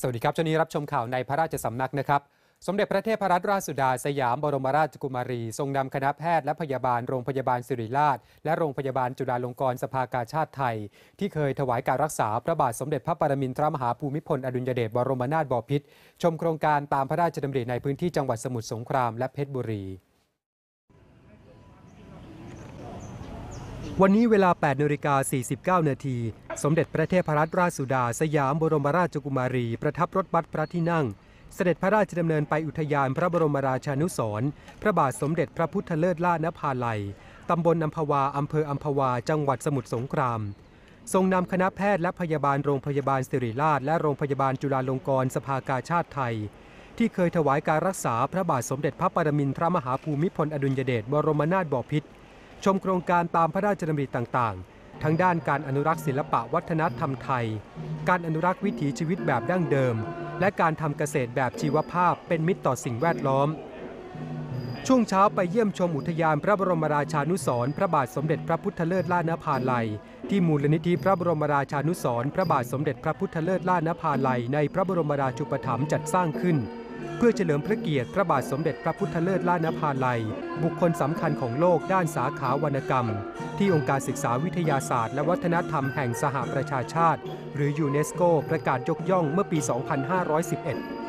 สวัสดีครับช่วงนี้รับชมข่าวในพระราชสำนักนะครับ สมเด็จพระเทพรัตนราชสุดาสยามบรมราชกุมารี ทรงนำคณะแพทย์และพยาบาลโรงพยาบาลสิริราช และโรงพยาบาลจุฬาลงกรณ์สภากาชาติไทย ที่เคยถวายการรักษาพระบาทสมเด็จพระปรมินทรมหาภูมิพลอดุลยเดชบรมนาถบพิตรชมโครงการตามพระราชดำริในพื้นที่จังหวัดสมุทรสงครามและเพชรบุรี วันนี้เวลา8นาฬิกา49 นาที สมเด็จพระเทพรัตนราชสุดา สยามบรมราชกุมารี ประทับรถบัสพระที่นั่ง เสด็จพระราชดำเนินไปอุทยานพระบรมราชานุสรณ์พระบาทสมเด็จพระพุทธเลิศล่านภาลัย ตำบลอัมพวา อำเภออัมพวา จังหวัดสมุทรสงคราม ทรงนำคณะแพทย์และพยาบาลโรงพยาบาลสิริราช และโรงพยาบาลจุฬาลงกรณ์สภากาชาติไทย ที่เคยถวายการรักษาพระบาทสมเด็จพระปรมินทรมหาภูมิพลอดุลยเดชบรมนาถบพิตร ชมโครงการตามพระราชดำริต่างๆ ทั้งด้านการอนุรักษ์ศิลปะวัฒนธรรมไทย การอนุรักษ์วิถีชีวิตแบบดั้งเดิม และการทำเกษตรแบบชีวภาพเป็นมิตรต่อสิ่งแวดล้อม ช่วงเช้าไปเยี่ยมชมอุทยานพระบรมราชานุสร์พระบาทสมเด็จพระพุทธเลิศล่านภาลัย ที่มูลนิธิพระบรมราชานุสร์พระบาทสมเด็จพระพุทธเลิศล่านภาลัยในพระบรมราชูปถัมภ์จัดสร้างขึ้น เพื่อเฉลิมพระเกียรติพระบาทสมเด็จพระพุทธเลิศล่านภาลัย บุคคลสำคัญของโลกด้านสาขาวรรณกรรม ที่องค์การศึกษาวิทยาศาสตร์ และวัฒนธรรมแห่งสหประชาชาติ หรือยูเนสโกประกาศยกย่องเมื่อปี 2511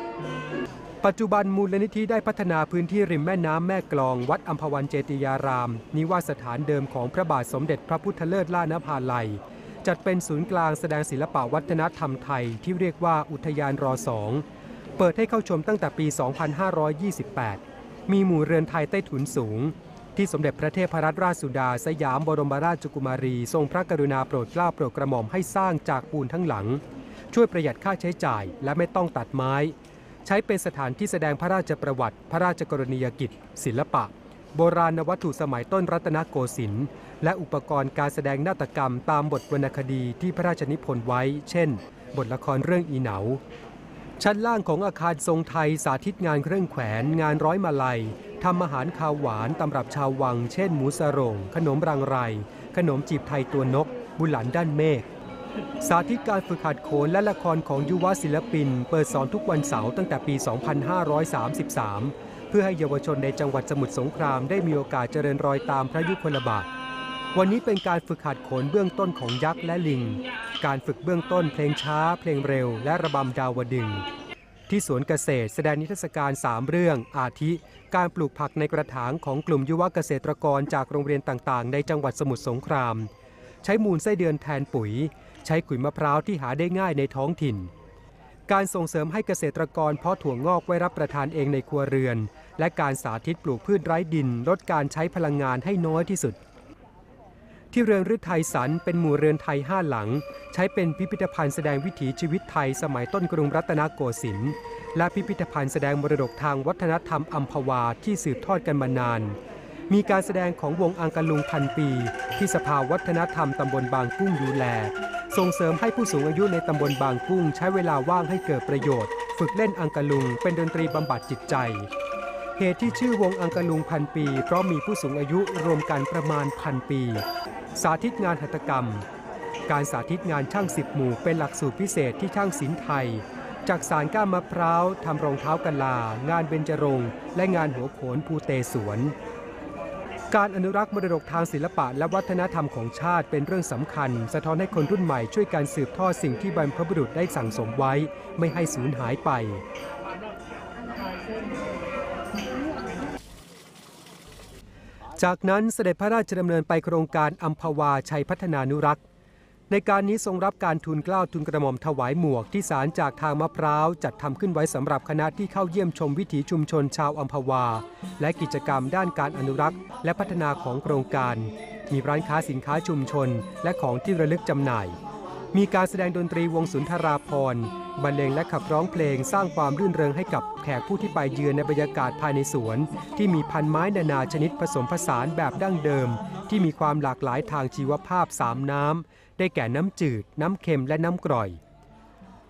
ปัจจุบันมูลนิธิได้พัฒนาพื้นที่ริมแม่น้ำแม่กลอง วัดอัมพวันเจติยาราม นิวาสถานเดิมของพระบาทสมเด็จพระพุทธเลิศล่านภาลัย จัดเป็นศูนย์กลางแสดงศิลปวัฒนธรรมไทยที่เรียกว่าอุทยานรอสอง เปิดให้เข้าชมตั้งแต่ปี 2528 มีหมู่เรือนไทยใต้ถุนสูง ที่สมเด็จพระเทพรัตนราชสุดา สยามบรมราชกุมารี ทรงพระกรุณาโปรดเกล้าโปรดกระหม่อมให้สร้างจากปูนทั้งหลัง ช่วยประหยัดค่าใช้จ่ายและไม่ต้องตัดไม้ ใช้เป็นสถานที่แสดงพระราชประวัติ พระราชกรณียกิจ ศิลปะ โบราณวัตถุสมัยต้นรัตนโกสินทร์และอุปกรณ์การแสดงนาฏกรรมตามบทวรรณคดีที่พระราชนิพนธ์ไว้ เช่น บทละครเรื่องอีเหนา ชั้นล่างของอาคารทรงไทยสาธิตงานเครื่องแขวน งานร้อยมาลัยทำอาหารคาวหวานตำรับชาววัง เช่น หมูสรง ขนมรังไร ขนมจีบไทยตัวนก บุหลันด้านเมฆสาธิตการฝึกหัดโขนและละครของยุวศิลปิน เปิดสอนทุกวันเสาร์ตั้งแต่ปี 2533 เพื่อให้เยาวชนในจังหวัดสมุทรสงครามได้มีโอกาสเจริญรอยตามพระยุคลบาท วันนี้เป็นการฝึกหัดโขนเบื้องต้นของยักษ์และลิง การฝึกเบื้องต้นเพลงช้า เพลงเร็ว และระบำดาวดึง ที่สวนเกษตรแสดงนิทรรศการ 3 เรื่อง อาทิ การปลูกผักในกระถางของกลุ่มยุวเกษตรกรจากโรงเรียนต่างๆ ในจังหวัดสมุทรสงคราม ใช้มูลไส้เดือนแทนปุ๋ย ใช้ขุยมะพร้าวที่หาได้ง่ายในท้องถิ่น การส่งเสริมให้เกษตรกรเพาะถั่วงอกไว้รับประทานเองในครัวเรือน และการสาธิตปลูกพืชไร้ดิน ลดการใช้พลังงานให้น้อยที่สุด ที่เรือนฤทัยสันเป็นหมู่เรือนไทยห้าหลัง ใช้เป็นพิพิธภัณฑ์แสดงวิถีชีวิตไทยสมัยต้นกรุงรัตนโกสินทร์และพิพิธภัณฑ์แสดงมรดกทางวัฒนธรรมอัมพวาที่สืบทอดกันมานาน มีการแสดงของวงอังกะลุงพันปี ที่สภาวัฒนธรรมตำบลบางกุ้งดูแล ส่งเสริมให้ผู้สูงอายุในตำบลบางกุ้ง ใช้เวลาว่างให้เกิดประโยชน์ ฝึกเล่นอังกะลุงเป็นดนตรีบำบัดจิตใจ เหตุที่ชื่อวงอังกะลุงพันปี เพราะมีผู้สูงอายุรวมกันประมาณพันปี สาธิตงานหัตถกรรม การสาธิตงานช่างสิบหมู่เป็นหลักสูตรพิเศษที่ช่างศิลป์ไทย จากสารก้านมะพร้าวทำรองเท้ากะลา งานเบญจรงค์และงานหัวโขนภูเตสวน การอนุรักษ์มรดกทางศิลปะและวัฒนธรรมของชาติเป็นเรื่องสำคัญ สะท้อนให้คนรุ่นใหม่ช่วยการสืบทอดสิ่งที่บรรพบุรุษได้สั่งสมไว้ ไม่ให้สูญหายไป จากนั้นเสด็จพระราชดำเนินไปโครงการอัมพวาชัยพัฒนานุรักษ์ ในการนี้ทรงรับการทุนกล้าวทุนกระหม่อมถวายหมวกที่สารจากทางมะพร้าว จัดทำขึ้นไว้สำหรับคณะที่เข้าเยี่ยมชมวิถีชุมชนชาวอัมพวา และกิจกรรมด้านการอนุรักษ์ และพัฒนาของโครงการ มีร้านค้าสินค้าชุมชน และของที่ระลึกจำหน่าย มีการแสดงดนตรีวงสุนทราพรบรรเลงและขับร้องเพลงสร้างความรื่นเริงให้กับแขกผู้ที่ไปเยือนในบรรยากาศภายในสวน ที่มีพันไม้นานาชนิดผสมผสานแบบดั้งเดิม ที่มีความหลากหลายทางชีวภาพสามน้ำ ได้แก่น้ำจืด น้ำเค็มและน้ำกร่อย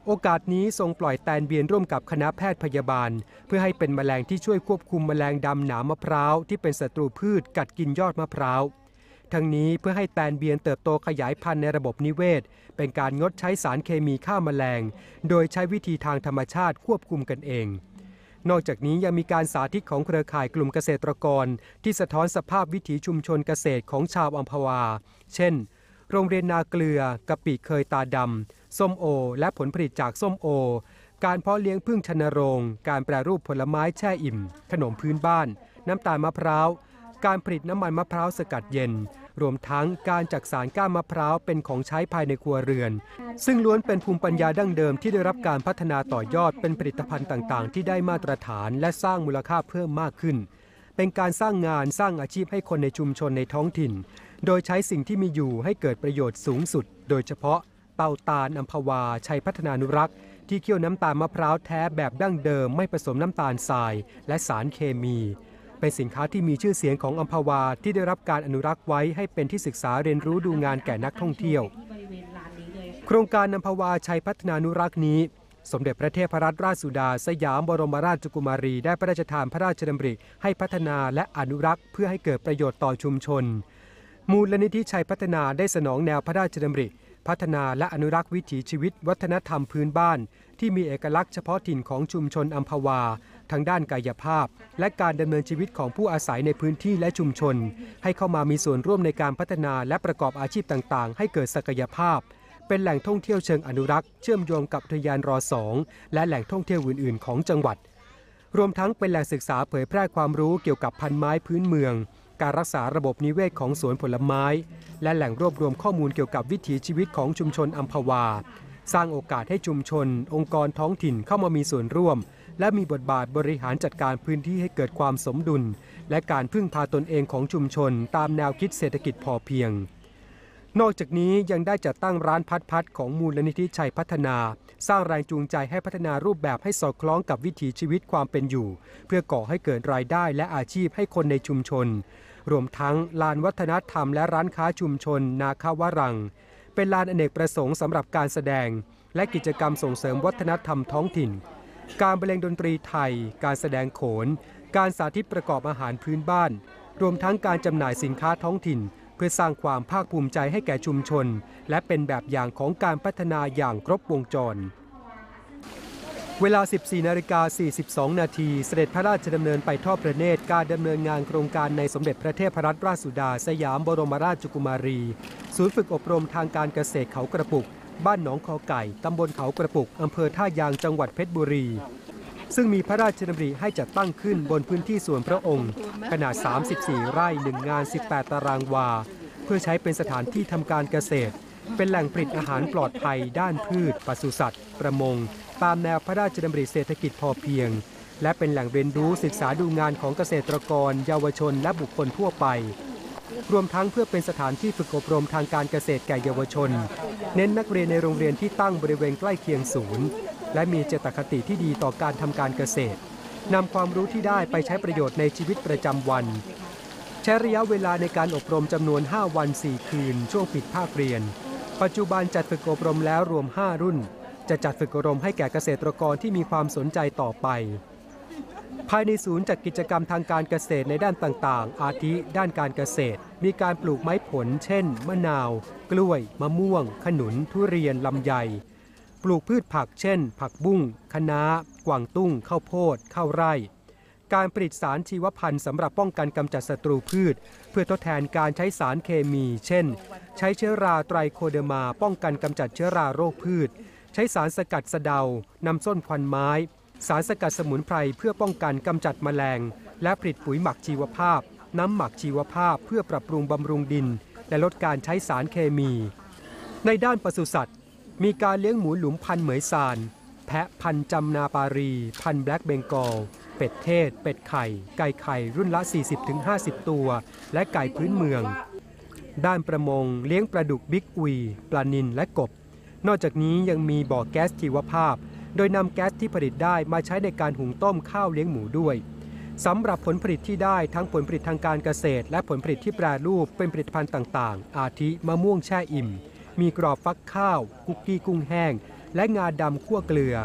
โอกาสนี้ทรงปล่อยแตนเบียนร่วมกับคณะแพทย์พยาบาล เพื่อให้เป็นแมลงที่ช่วยควบคุมแมลงดำหนามมะพร้าวที่เป็นศัตรูพืชกัดกินยอดมะพร้าว ทั้งนี้เพื่อให้แตนเบียนเติบโตขยายพันธุ์ในระบบนิเวศ เป็นการงดใช้สารเคมีฆ่าแมลง โดยใช้วิธีทางธรรมชาติควบคุมกันเอง นอกจากนี้ยังมีการสาธิตของเครือข่ายกลุ่มเกษตรกร ที่สะท้อนสภาพวิถีชุมชนเกษตรของชาวอัมพวา เช่น โรงเรียนนาเกลือกะปิเคยตาดำส้มโอ และผลผลิตจากส้มโอ การเพาะเลี้ยงพึ่งชนโรง การแปรรูปผลไม้แช่อิ่ม ขนมพื้นบ้าน น้ำตาลมะพร้าว การผลิตน้ำมันมะพร้าวสกัดเย็น รวมทั้งการจักสารก้านมะพร้าวเป็นของใช้ภายในครัวเรือน ซึ่งล้วนเป็นภูมิปัญญาดั้งเดิมที่ได้รับการพัฒนาต่อยอดเป็นผลิตภัณฑ์ต่างๆ ที่ได้มาตรฐานและสร้างมูลค่าเพิ่มมากขึ้น เป็นการสร้างงานสร้างอาชีพให้คนในชุมชนในท้องถิ่น โดยใช้สิ่งที่มีอยู่ให้เกิดประโยชน์สูงสุด โดยเฉพาะเตาตาลอัมพวา ชัยพัฒนานุรักษ์ ที่เคี่ยวน้ำตาลมะพร้าวแท้แบบดั้งเดิมไม่ผสมน้ำตาลทราย และสารเคมี เป็นสินค้าที่มีชื่อเสียงของอัมพวาที่ได้รับการอนุรักษ์ไว้ให้เป็นที่ศึกษาเรียนรู้ดูงานแก่นักท่องเที่ยว โครงการอัมพวาชัยพัฒนานุรักษ์นี้ สมเด็จพระเทพรัตนราชสุดา สยามบรมราชกุมารี ได้พระราชทานพระราชดำริให้พัฒนาและอนุรักษ์เพื่อให้เกิดประโยชน์ต่อชุมชน มูลนิธิชัยพัฒนาได้สนองแนวพระราชดำริพัฒนาและอนุรักษ์วิถีชีวิตวัฒนธรรมพื้นบ้าน ที่มีเอกลักษณ์เฉพาะถิ่นของชุมชนอัมพวา ทางด้านกายภาพ และการดำเนินชีวิตของผู้อาศัยในพื้นที่และชุมชน ให้เข้ามามีส่วนร่วมในการพัฒนาและประกอบอาชีพต่างๆ ให้เกิดศักยภาพ เป็นแหล่งท่องเที่ยวเชิงอนุรักษ์เชื่อมโยงกับอุทยานรอสองและแหล่งท่องเที่ยวอื่นๆ ของจังหวัด รวมทั้งเป็นแหล่งศึกษาเผยแพร่ความรู้เกี่ยวกับพันไม้พื้นเมือง การรักษาระบบนิเวศของสวนผลไม้ และแหล่งรวบรวมข้อมูลเกี่ยวกับวิถีชีวิตของชุมชนอัมพวาสร้างโอกาสให้ชุมชน องค์กรท้องถิ่นเข้ามามีส่วนร่วม และมีบทบาทบริหารจัดการพื้นที่ให้เกิดความสมดุล และการพึ่งพาตนเองของชุมชน ตามแนวคิดเศรษฐกิจพอเพียง นอกจากนี้ยังได้จัดตั้งร้านพัดพัดของมูลนิธิชัยพัฒนา สร้างแรงจูงใจให้พัฒนารูปแบบให้สอดคล้องกับวิถีชีวิตความเป็นอยู่ เพื่อก่อให้เกิดรายได้และอาชีพให้คนในชุมชน รวมทั้งลานวัฒนธรรมและร้านค้าชุมชน นาคาวรัง เป็นลานอเนกประสงค์สำหรับการแสดง และกิจกรรมส่งเสริมวัฒนธรรมท้องถิ่น การบรรเลงดนตรีไทย การแสดงโขน การสาธิตประกอบอาหารพื้นบ้าน รวมทั้งการจำหน่ายสินค้าท้องถิ่น เพื่อสร้างความภาคภูมิใจให้แก่ชุมชน และเป็นแบบอย่างของการพัฒนาอย่างครบวงจร เวลา 14นาฬิกา42 นาทีเสด็จพระราชดำเนินไปทอดพระเนตรการดำเนินงานโครงการในสมเด็จพระเทพรัตนราชสุดา สยามบรมราชกุมารี ศูนย์ฝึกอบรมทางการเกษตรเขากระปุก บ้านหนองคอไก่ ตำบลเขากระปุก อำเภอท่ายางจังหวัดเพชรบุรี ซึ่งมีพระราชดำริให้จัดตั้งขึ้นบนพื้นที่ส่วนพระองค์ ขนาด 34 ไร่ 1 งาน 18 ตารางวา เพื่อใช้เป็นสถานที่ทำการเกษตร เป็นแหล่งผลิตอาหารปลอดภัย ด้านพืชปศุสัตว์ ประมง ตามแนวพระราชดำริเศรษฐกิจพอเพียง และเป็นแหล่งเรียนรู้ศึกษาดูงานของเกษตรกร เยาวชน และบุคคลทั่วไป รวมทั้งเพื่อเป็นสถานที่ฝึกอบรมทางการเกษตรแก่เยาวชน เน้นนักเรียนในโรงเรียนที่ตั้งบริเวณใกล้เคียงศูนย์ และมีเจตคติที่ดีต่อการทำการเกษตรนำความรู้ที่ได้ไปใช้ประโยชน์ในชีวิตประจำวัน ใช้ระยะเวลาในการอบรมจำนวน 5 วัน 4 คืน ช่วงปิดภาคเรียน ปัจจุบันจัดฝึกอบรมแล้วรวม 5 รุ่น จะจัดฝึกอบรมให้แก่เกษตรกรที่มีความสนใจต่อไป ภายในศูนย์จัดกิจกรรมทางการเกษตรในด้านต่างๆ อาทิด้านการเกษตร มีการปลูกไม้ผล เช่น มะนาว กล้วย มะม่วง ขนุน ทุเรียน ลำไย ปลูกพืชผัก เช่น ผักบุ้ง คะน้ากวางตุ้ง ข้าวโพด ข้าวไร่ การผลิตสารชีวพันธุ์สำหรับป้องกันกำจัดศัตรูพืช เพื่อทดแทนการใช้สารเคมี เช่น ใช้เชื้อราไตรโคเดมา ป้องกันกำจัดเชื้อราโรคพืช ใช้สารสกัดสะเดา นำส้นควันไม้ สารสกัดสมุนไพรเพื่อป้องกันกำจัดแมลง และผลิตปุ๋ยหมักชีวภาพ น้ำหมักชีวภาพเพื่อปรับปรุงบำรุงดิน และลดการใช้สารเคมี ในด้านปศุสัตว์ มีการเลี้ยงหมูหลุมพันเหมยซาน แพะพันจำนาปารี พันแบล็กเบงกอล เป็ดเทศ เป็ดไข่ ไก่ไข่รุ่นละ 40-50 ตัว และไก่พื้นเมือง ด้านประมงเลี้ยงปลาดุกบิ๊กอุยปลานิลและกบ นอกจากนี้ยังมีบ่อแก๊สชีวภาพ โดยนำแก๊สที่ผลิตได้มาใช้ในการหุงต้มข้าวเลี้ยงหมูด้วยสำหรับผลผลิตที่ได้ทั้งผลผลิตทางการเกษตร และผลผลิตที่แปรรูปเป็นผลิตภัณฑ์ต่างๆ อาทิมะม่วงแช่อิ่ม มีกรอบฟักข้าว คุกกี้กุ้งแห้ง และงาดำคั่วเกลือ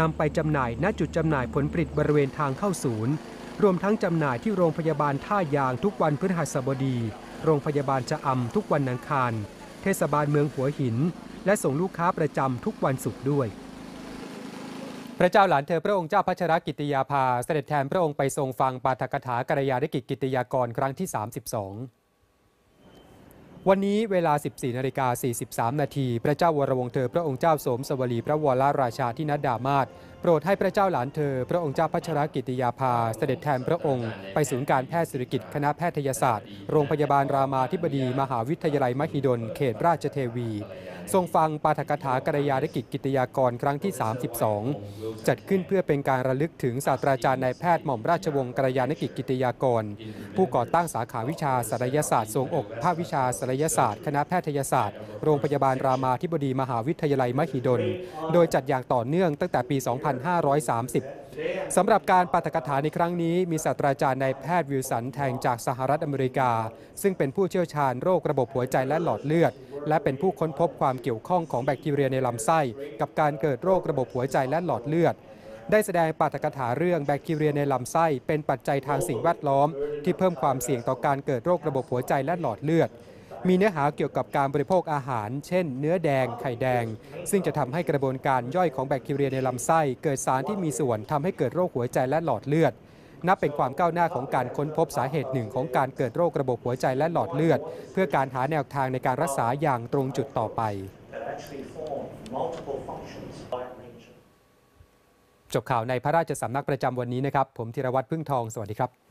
นำไปจำหน่ายณจุดจำหน่ายผลผลิตบริเวณทางเข้าศูนย์ รวมทั้งจำหน่ายที่โรงพยาบาลท่ายางทุกวันพฤหัสบดี โรงพยาบาลชะอำทุกวันอังคาร เทศบาลเมืองหัวหิน และส่งลูกค้าประจำทุกวันศุกร์ด้วย พระเจ้าหลานเธอพระองค์เจ้าพัชรกิติยาภา เสด็จแทนพระองค์ไปทรงฟังปาฐกถากรยาธิกิจกิติยากรครั้งที่ 32 วันนี้เวลา 14นาฬิกา43 นาที พระเจ้าวรวงเธอพระองค์เจ้าสมสวลีพระวรราชาธินัดดามาศโปรดให้พระเจ้าหลานเธอ พระองค์เจ้าพัชรกิติยาภา เสด็จแทนพระองค์ ไปศูนย์การแพทย์ศิริกิจคณะแพทยศาสตร์ โรงพยาบาลรามาธิบดี มหาวิทยาลัยมหิดล เขตราชเทวี ทรงฟังปาฐกถากรยาธิกิจกิติยากรครั้งที่ 32 จัดขึ้นเพื่อเป็นการระลึกถึงศาสตราจารย์นายแพทย์หม่อมราชวงศ์กรยานกิจกิติยากร ผู้ก่อตั้งสาขาวิชาศัลยศาสตร์ทรงอก ภาควิชาศัลยศาสตร์ คณะแพทยศาสตร์ โรงพยาบาลรามาธิบดีมหาวิทยาลัยมหิดล โดยจัดอย่างต่อเนื่องตั้งแต่ปี 2530สำหรับการปาฐกถาในครั้งนี้ มีศาสตราจารย์นายแพทย์วิลสันแทงจากสหรัฐอเมริกา ซึ่งเป็นผู้เชี่ยวชาญโรคระบบหัวใจและหลอดเลือด และเป็นผู้ค้นพบความเกี่ยวข้องของแบคทีเรียในลำไส้ กับการเกิดโรคระบบหัวใจและหลอดเลือด ได้แสดงปาฐกถาเรื่องแบคทีเรียในลำไส้เป็นปัจจัยทางสิ่งแวดล้อม ที่เพิ่มความเสี่ยงต่อการเกิดโรคระบบหัวใจและหลอดเลือดมีเนื้อหาเกี่ยวกับการบริโภคอาหาร เช่น เนื้อแดง ไข่แดง ซึ่งจะทำให้กระบวนการย่อยของแบคทีเรียในลำไส้ เกิดสารที่มีส่วนทำให้เกิดโรคหัวใจและหลอดเลือด นับเป็นความก้าวหน้าของการค้นพบสาเหตุหนึ่งของการเกิดโรคระบบหัวใจและหลอดเลือด เพื่อการหาแนวทางในการรักษาอย่างตรงจุดต่อไปจบข่าวในพระราชสำนักประจำวันนี้นะครับ ผมธีรวัตรพึ่งทอง สวัสดีครับ